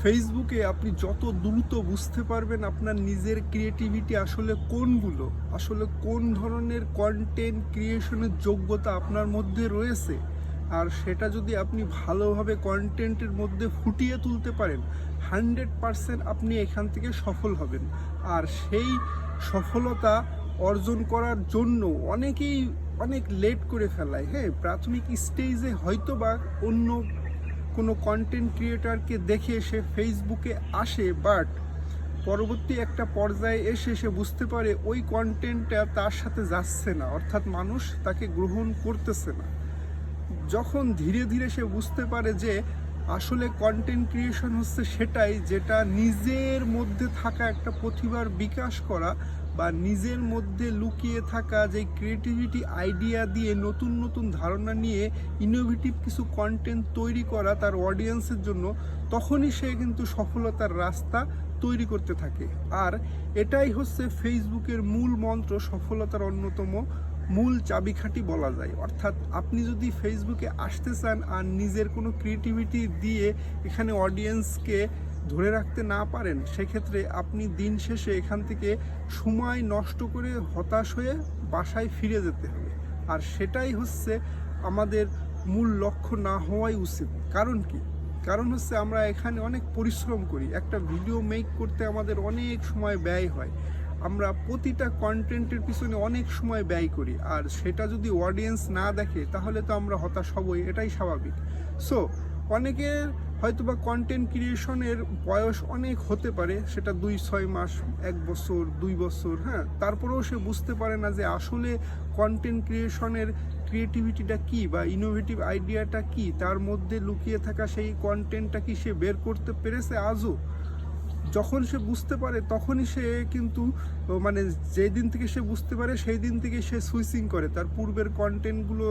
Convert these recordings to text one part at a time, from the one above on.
ফেসবুকে আপনি যত দ্রুত বুঝতে পারবেন আপনার নিজের ক্রিয়েটিভিটি আসলে কোনগুলো, আসলে কোন ধরনের কন্টেন্ট ক্রিয়েশনের যোগ্যতা আপনার মধ্যে রয়েছে। আর সেটা যদি আপনি ভালোভাবে কন্টেন্টের মধ্যে ফুটিয়ে তুলতে পারেন হান্ড্রেড পারসেন্ট আপনি এখান থেকে সফল হবেন। আর সেই সফলতা অর্জন করার জন্য অনেকেই অনেক লেট করে ফেলায়। হ্যাঁ প্রাথমিক স্টেজে হয়তো বা অন্য কোনো কন্টেন্ট ক্রিয়েটারকে দেখে সে ফেসবুকে আসে বাট পরবর্তী একটা পর্যায়ে এসে সে বুঝতে পারে ওই কন্টেন্টটা তার সাথে যাচ্ছে না, অর্থাৎ মানুষ তাকে গ্রহণ করতেছে না। যখন ধীরে ধীরে সে বুঝতে পারে যে আসলে কন্টেন্ট ক্রিয়েশন হচ্ছে সেটাই যেটা নিজের মধ্যে থাকা একটা প্রতিভার বিকাশ করা বা নিজের মধ্যে লুকিয়ে থাকা যে ক্রিয়েটিভিটি আইডিয়া দিয়ে নতুন নতুন ধারণা নিয়ে ইনোভেটিভ কিছু কন্টেন্ট তৈরি করা তার অডিয়েন্সের জন্য, তখনই সে কিন্তু সফলতার রাস্তা তৈরি করতে থাকে। আর এটাই হচ্ছে ফেসবুকের মূল মন্ত্র, সফলতার অন্যতম মূল চাবিকাঠি বলা যায়। অর্থাৎ আপনি যদি ফেসবুকে আসতে চান আর নিজের কোনো ক্রিয়েটিভিটি দিয়ে এখানে অডিয়েন্সকে ধরে রাখতে না পারেন, সেক্ষেত্রে আপনি দিন শেষে এখান থেকে সময় নষ্ট করে হতাশ হয়ে বাসায় ফিরে যেতে হবে। আর সেটাই হচ্ছে আমাদের মূল লক্ষ্য না হওয়াই উচিত। কারণ কি? কারণ হচ্ছে আমরা এখানে অনেক পরিশ্রম করি। একটা ভিডিও মেক করতে আমাদের অনেক সময় ব্যয় হয়। আমরা প্রতিটা কন্টেন্টের পিছনে অনেক সময় ব্যয় করি। আর সেটা যদি অডিয়েন্স না দেখে, তাহলে তো আমরা হতাশ হবই। এটাই স্বাভাবিক। সো অনেকের হয়তো বা কন্টেন্ট ক্রিয়েশনের বয়স অনেক হতে পারে, সেটা দুই, ছয় মাস, এক বছর, দুই বছর হ্যাঁ? তারপরেও সে বুঝতে পারে না যে আসলে কন্টেন্ট ক্রিয়েশনের ক্রিয়েটিভিটিটা কি বা ইনোভেটিভ আইডিয়াটা কি। তার মধ্যে লুকিয়ে থাকা সেই কন্টেন্টটা কি সে বের করতে পেরেছে আজও? যখন সে বুঝতে পারে, তখনই সে কিন্তু মানে যেই দিন থেকে সে বুঝতে পারে, সেই দিন থেকে সে সুইচিং করে। তার পূর্বের কন্টেন্টগুলো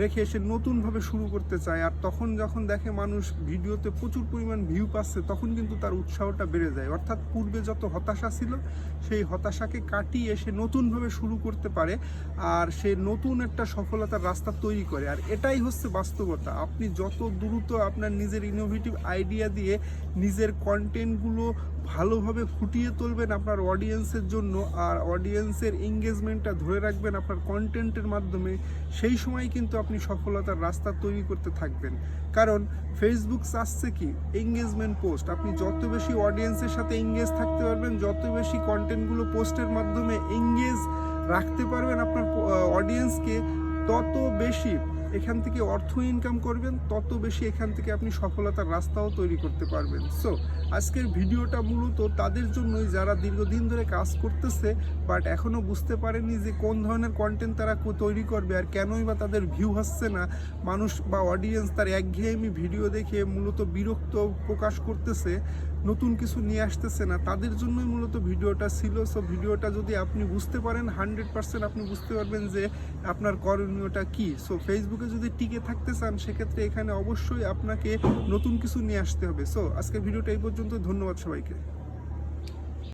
রেখে সে নতুনভাবে শুরু করতে চায়। আর তখন যখন দেখে মানুষ ভিডিওতে প্রচুর পরিমাণ ভিউ পাচ্ছে, তখন কিন্তু তার উৎসাহটা বেড়ে যায়। অর্থাৎ পূর্বে যত হতাশা ছিল, সেই হতাশাকে কাটিয়ে সে নতুনভাবে শুরু করতে পারে আর সে নতুন একটা সফলতার রাস্তা তৈরি করে। আর এটাই হচ্ছে বাস্তবতা। আপনি যত দ্রুত আপনার নিজের ইনোভেটিভ আইডিয়া দিয়ে নিজের কন্টেন্টগুলো ভালোভাবে ফুটিয়ে তুলবেন আপনার অডিয়েন্সের জন্য আর অডিয়েন্সের এঙ্গেজমেন্টটা ধরে রাখবেন আপনার কন্টেন্টের মাধ্যমে। সেই সময় কিন্তু আপনি সফলতার রাস্তা তৈরি করতে থাকবেন। কারণ ফেসবুক চাচ্ছে কি? এঙ্গেজমেন্ট পোস্ট আপনি যত বেশি অডিয়েন্সের সাথে এঙ্গেজ থাকতে পারবেন, যত বেশি কন্টেন্টগুলো পোস্টের মাধ্যমে এঙ্গেজ রাখতে পারবেন আপনার অডিয়েন্সকে তত বেশি এখান থেকে অর্থ ইনকাম করবেন, তত বেশি এখান থেকে আপনি সফলতার রাস্তাও তৈরি করতে পারবেন। সো আজকের ভিডিওটা মূলত তাদের জন্যই যারা দীর্ঘদিন ধরে কাজ করতেছে বাট এখনও বুঝতে পারেনি যে কোন ধরনের কন্টেন্ট তারা তৈরি করবে আর কেনই বা তাদের ভিউ হচ্ছে না। মানুষ বা অডিয়েন্স তার একঘেয়েমি ভিডিও দেখে মূলত বিরক্ত প্রকাশ করতেছে। নতুন কিছু নিয়ে আসতেছে না। তাদের জন্যই মূলত ভিডিওটা ছিল। সো ভিডিওটা যদি আপনি বুঝতে পারেন হান্ড্রেড পারসেন্ট আপনি বুঝতে পারবেন যে আপনার করণীয়টা কি। সো ফেসবুকে যদি টিকে থাকতে চান, সেক্ষেত্রে এখানে অবশ্যই আপনাকে নতুন কিছু নিয়ে আসতে হবে। সো আজকে ভিডিওটা এই পর্যন্ত। ধন্যবাদ সবাইকে।